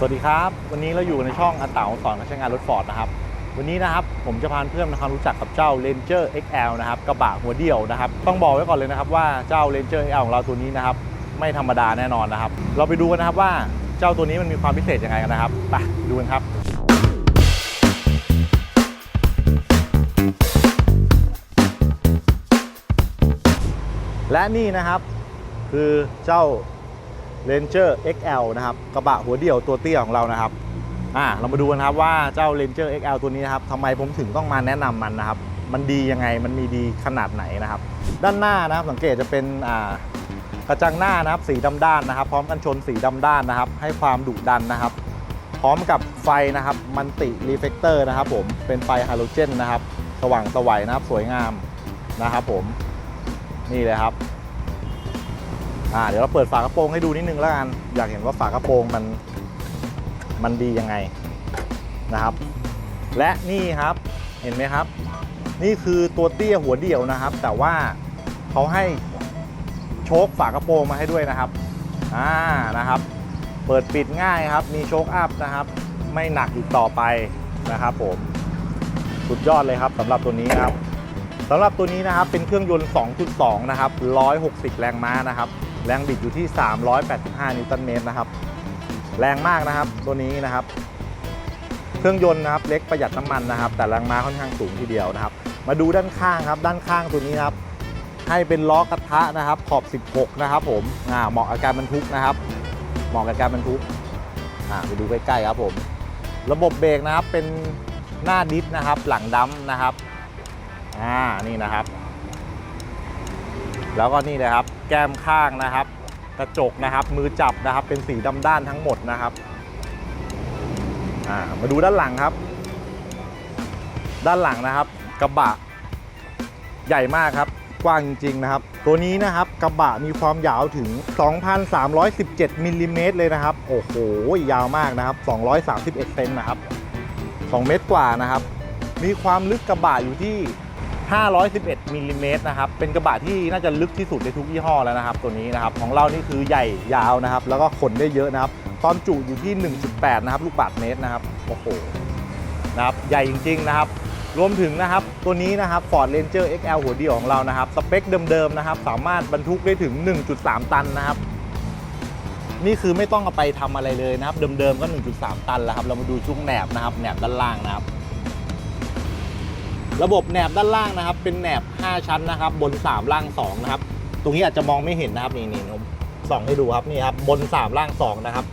สวัสดีครับ วันนี้เราอยู่ในช่องอาเต๋าสอนการใช้งานรถฟอร์ดนะครับ วันนี้นะครับผมจะพาเพื่อนมาทำความรู้จักกับเจ้า Ranger XL นะครับกระบะหัวเดี่ยวนะครับ ต้องบอกไว้ก่อนเลยนะครับว่าเจ้า Ranger XL ของเราตัวนี้นะครับ ไม่ธรรมดาแน่นอนนะครับ เราไปดูกันนะครับว่าเจ้าตัวนี้มันมีความพิเศษยังไงกันนะครับไปดูกันครับและนี่นะครับคือเจ้า Ranger XL นะครับกระบะหัวเดี่ยวตัวเตี้ยของเรานะครับอ่าเรามาดูกันครับว่าเจ้า Ranger XL ตัวนี้นะครับทำไมผมถึงต้องมาแนะนำมันนะครับ มันดียังไงมันมีดีขนาดไหนนะครับ ด้านหน้านะครับสังเกตจะเป็นอ่ากระจังหน้านะครับสีดำด้านนะครับ พร้อมกันชนสีดำด้านนะครับ ให้ความดุดันนะครับ พร้อมกับไฟนะครับมันติรีเฟกเตอร์นะครับผมเป็นไฟฮาโลเจนนะครับ สว่างสวัยนะครับสวยงามนะครับผมนี่เลยครับ อ่าเดี๋ยวเราเปิดฝากระโปรงให้ดูนิดนึงแล้วกัน อยากเห็นว่าฝากระโปรงมันมันดียังไงนะครับ และนี่ครับเห็นไหมครับ นี่คือตัวเตี้ยหัวเดี่ยวนะครับ แต่ว่าเขาให้โชคฝากระโปรงมาให้ด้วยนะครับอ่านะครับ เปิดปิดง่ายครับ มีโชคอัพนะครับ ไม่หนักอีกต่อไปนะครับผมสุดยอดเลยครับสำหรับตัวนี้ครับ สำหรับตัวนี้นะครับเป็นเครื่องยนต์ 2.2 นะครับ 160 แรงม้านะครับ แรงบิดอยู่ที่ 385 นิวตันเมตรนะครับ แรงมากนะครับ ตัวนี้นะครับ เครื่องยนต์นะครับเล็กประหยัดน้ำมันนะครับ แต่แรงม้าค่อนข้างสูงทีเดียวนะครับ มาดูด้านข้างครับ ด้านข้างตัวนี้นะครับ ให้เป็นล้อกระทะนะครับ ขอบ 16 นะครับ ผมอ่าเหมาะกับการบรรทุกนะครับ เหมาะกับการบรรทุกอ่าไปดูใกล้ๆครับผม ระบบเบรกนะครับเป็นหน้าดิสนะครับ หลังดัมนะครับ อ่านี่นะครับ แล้วก็นี่เลยครับ แก้มข้างนะครับ กระจกนะครับ มือจับนะครับ เป็นสีดำด้านทั้งหมดนะครับอ่ามาดูด้านหลังครับ ด้านหลังนะครับ กระบะ ใหญ่มากครับ กว้างจริงๆนะครับ ตัวนี้นะครับกระบะมีความยาวถึง 2,317มิลลิเมตรเลยนะครับ โอ้โห ยาวมากนะครับ 231เซนนะครับ 2 เมตรกว่านะครับ มีความลึกกระบะอยู่ที่ 511มิลลิเมตรนะครับ เป็นกระบะที่น่าจะลึกที่สุดในทุกยี่ห้อแล้วนะครับ ตัวนี้นะครับ ของเรานี่คือใหญ่ยาวนะครับ แล้วก็ขนได้เยอะนะครับ ความจุอยู่ที่ 1.8 นะครับ ลูกบาศก์เมตรนะครับ โอ้โห นะครับ ใหญ่จริง ๆ นะครับ รวมถึงนะครับ ตัวนี้นะครับ Ford Ranger XL หัวเดี่ยวของเรานะครับ สเปคเดิมๆนะครับ สามารถบรรทุกได้ถึง 1.3 ตันนะครับ นี่คือไม่ต้องเอาไปทำอะไรเลยนะครับ เดิมๆก็ 1.3 ตันแล้วครับ เรามาดูช่วงแหนบนะครับ แหนบด้านล่างนะครับ ระบบแหนบด้านล่างนะครับ เป็นแหนบ 5 ชั้นนะครับ บน 3 ล่าง 2 นะครับ ตรงนี้อาจจะมองไม่เห็นนะครับ นี่นี่ผมส่องให้ดูครับนี่ครับ บน 3 ล่าง 2 นะครับ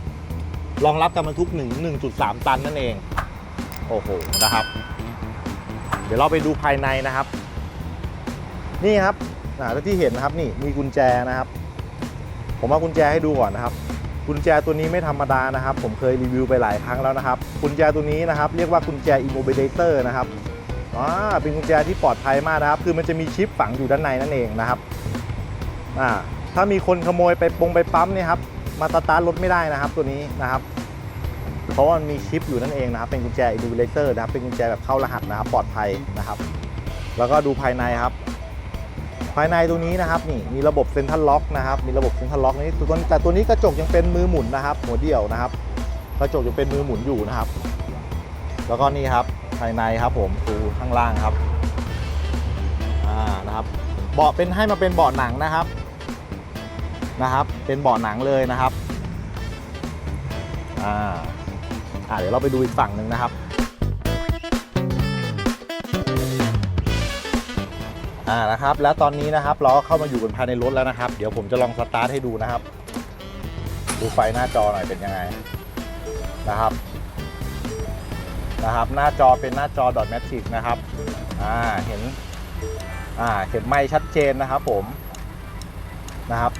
รองรับการบรรทุก1 1.3 ตันนั่นเอง โอ้โหนะครับ เดี๋ยวเราไปดูภายในนะครับ นี่ครับอ่าแล้วที่เห็นนะครับนี่มีกุญแจนะครับ ผมเอากุญแจให้ดูก่อนนะครับกุญแจตัวนี้ไม่ธรรมดานะครับ ผมเคยรีวิวไปหลายครั้งแล้วนะครับ กุญแจตัวนี้นะครับ เรียกว่ากุญแจ immobilizer นะครับ อ่าเป็นกุญแจที่ปลอดภัยมากนะครับ คือมันจะมีชิปฝังอยู่ด้านในนั่นเองนะครับอ่าถ้ามีคนขโมยไปปงไปปั๊มเนี่ยครับมาสตาร์ทรถไม่ได้นะครับตัวนี้นะครับ เพราะว่ามันมีชิปอยู่นั่นเองนะครับ เป็นกุญแจ immobilizer นะครับเป็นกุญแจแบบเข้ารหัสนะครับปลอดภัยนะครับ แล้วก็ดูภายในครับ ภายในตัวนี้นะครับนี่มีระบบเซ็นทรัลล็อกนะครับมีระบบเซ็นทรัลล็อกนี่ตัวนี้แต่ตัวนี้กระจกยังเป็นมือหมุนนะครับ หัวเดี่ยวนะครับ กระจกยังเป็นมือหมุนอยู่นะครับ แล้วก็นี่ครับ ภายในครับผมดูข้างล่างครับอ่านะครับเบาะเป็นให้มาเป็นเบาะหนังนะครับนะครับ เป็นเบาะหนังเลยนะครับอ่าอ่าเดี๋ยวเราไปดูอีกฝั่งหนึ่งนะครับอ่านะครับ แล้วตอนนี้นะครับเราเข้ามาอยู่กันภายในรถแล้วนะครับ เดี๋ยวผมจะลองสตาร์ทให้ดูนะครับ ดูไฟหน้าจอหน่อยเป็นยังไงนะครับ นะครับ หน้าจอเป็นหน้าจอดอทแมทริกนะครับอ่าเห็นอ่าเห็นไมค์ชัดเจนนะครับผมนะครับ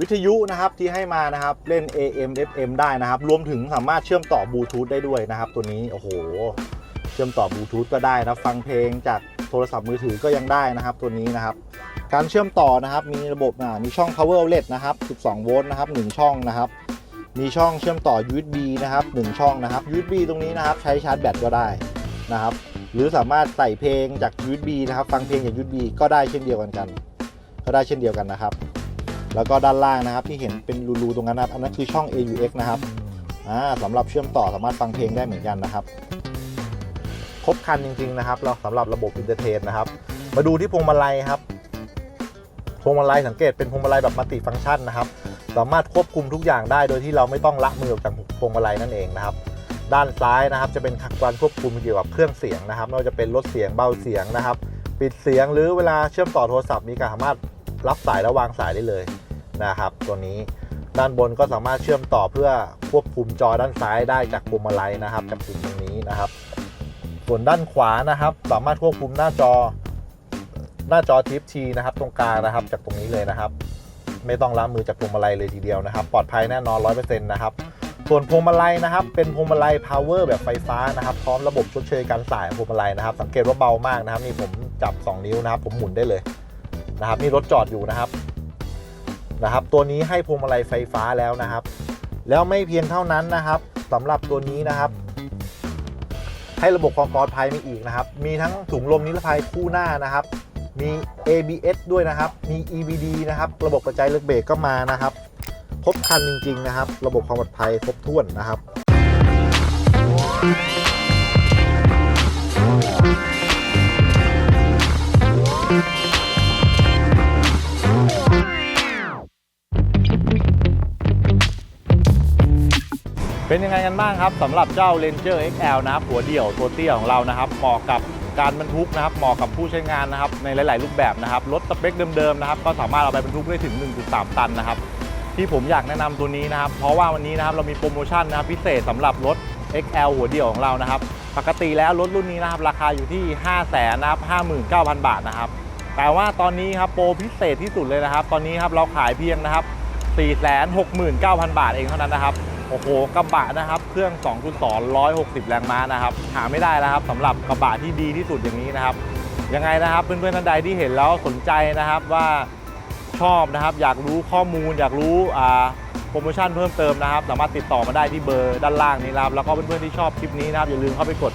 วิทยุนะครับที่ให้มานะครับเล่น AM FM ได้นะครับ รวมถึงสามารถเชื่อมต่อบลูทูธได้ด้วยนะครับ ตัวนี้โอ้โห เชื่อมต่อบลูทูธก็ได้นะฟังเพลงจากโทรศัพท์มือถือก็ยังได้นะครับ ตัวนี้นะครับการเชื่อมต่อนะครับมีระบบมีช่อง power outlet นะครับ 12 โวลต์นะครับ 1 ช่องนะครับ มีช่องเชื่อมต่อ USB นะครับ1ช่องนะครับ USB ตรงนี้นะครับใช้ชาร์จแบตก็ได้นะครับ หรือสามารถใส่เพลงจาก USB นะครับ ฟังเพลงจาก USB ก็ได้เช่นเดียวกันกัน ก็ได้เช่นเดียวกันนะครับ แล้วก็ด้านล่างนะครับที่เห็นเป็นรูๆตรงนั้นนะครับ อันนั้นคือช่อง AUX นะครับอ่าสำหรับเชื่อมต่อสามารถฟังเพลงได้เหมือนกันนะครับ ครบครันจริงๆนะครับ เราสำหรับระบบอินเตอร์เทนนะครับ มาดูที่พวงมาลัยครับ พวงมาลัยสังเกตเป็นพวงมาลัยแบบมัลติฟังก์ชันนะครับ สามารถควบคุมทุกอย่างได้โดยที่เราไม่ต้องละมือออกจากพวงมาลัยนั่นเองนะครับ ด้านซ้ายนะครับจะเป็นการควบคุมเกี่ยวกับเครื่องเสียงนะครับไม่ว่าจะเป็นลดเสียงเบาเสียงนะครับ ปิดเสียงหรือเวลาเชื่อมต่อโทรศัพท์มีการสามารถรับสายและวางสายได้เลยนะครับ ตัวนี้ด้านบนก็สามารถเชื่อมต่อเพื่อควบคุมจอด้านซ้ายได้จากพวงมาลัยนะครับจากปุ่มตรงนี้นะครับ ส่วนด้านขวานะครับ สามารถควบคุมหน้าจอ หน้าจอทิปทีนะครับตรงกลางนะครับจากตรงนี้เลยนะครับ ไม่ต้องล้างมือจากพวงมาลัยเลยทีเดียวนะครับ ปลอดภัยแน่นอน100%นะครับส่วนพวงมาลัยนะครับเป็นพวงมาลัย power แบบไฟฟ้านะครับพร้อมระบบชดเชยการสายพวงมาลัยนะครับ สังเกตว่าเบามากนะครับนี่ผมจับ 2 นิ้วนะครับ ผมหมุนได้เลยนะครับนี่รถจอดอยู่นะครับนะครับ ตัวนี้ให้พวงมาลัยไฟฟ้าแล้วนะครับ แล้วไม่เพียงเท่านั้นนะครับสำหรับตัวนี้นะครับ ให้ระบบความปลอดภัยมีอีกนะครับ มีทั้งถุงลมนิรภัยคู่หน้านะครับ มี ABS ด้วยนะครับ มี EBD นะครับ ระบบกระจายเลือกเบรกก็มานะครับ ครบครันจริง ๆ นะครับ ระบบความปลอดภัยครบถ้วนนะครับ เป็นยังไงกันบ้างครับสำหรับเจ้า Ranger XL นะครับ หัวเดี่ยวตัวเตี้ยของเรานะครับเหมาะกับ การบรรทุกนะครับเหมาะกับผู้ใช้งานนะครับในหลาย ๆ รูปแบบนะครับรถสเปคเดิม ๆ นะครับ ก็สามารถเอาไปบรรทุกได้ถึง 1.3 ตันนะครับ ที่ผมอยากแนะนำตัวนี้นะครับ เพราะว่าวันนี้นะครับเรามีโปรโมชั่นนะครับพิเศษสำหรับรถ XL หัวเดี่ยวของเรานะครับ ปกติแล้วรถรุ่นนี้นะครับ ราคาอยู่ที่ 5 0 0 0 0นะครับ59,000 บาทนะครับ แต่ว่าตอนนี้ครับโปรพิเศษที่สุดเลยนะครับ ตอนนี้ครับเราขายเพียงนะครับ469,000 บาทเองเท่านั้นนะครับ โอ้โหกระบะนะครับ เครื่อง2.2 160 แรงม้านะครับ หาไม่ได้แล้วครับสำหรับกระบะที่ดีที่สุดอย่างนี้นะครับ ยังไงนะครับเพื่อนๆท่านใดที่เห็นแล้วสนใจนะครับว่าชอบนะครับ อยากรู้ข้อมูล อยากรู้อ่าโปรโมชั่นเพิ่มเติมนะครับ สามารถติดต่อมาได้ที่เบอร์ด้านล่างนี้นะครับแล้วก็เพื่อนๆที่ชอบคลิปนี้นะครับอย่าลืมเข้าไปกด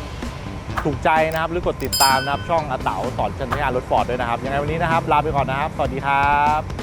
ถูกใจนะครับ หรือกดติดตามนะครับ ช่องอาเต๋าสอนชัญญารถฟอร์ดด้วยนะครับยังไงวันนี้นะครับ ลาไปก่อนนะครับ สวัสดีครับ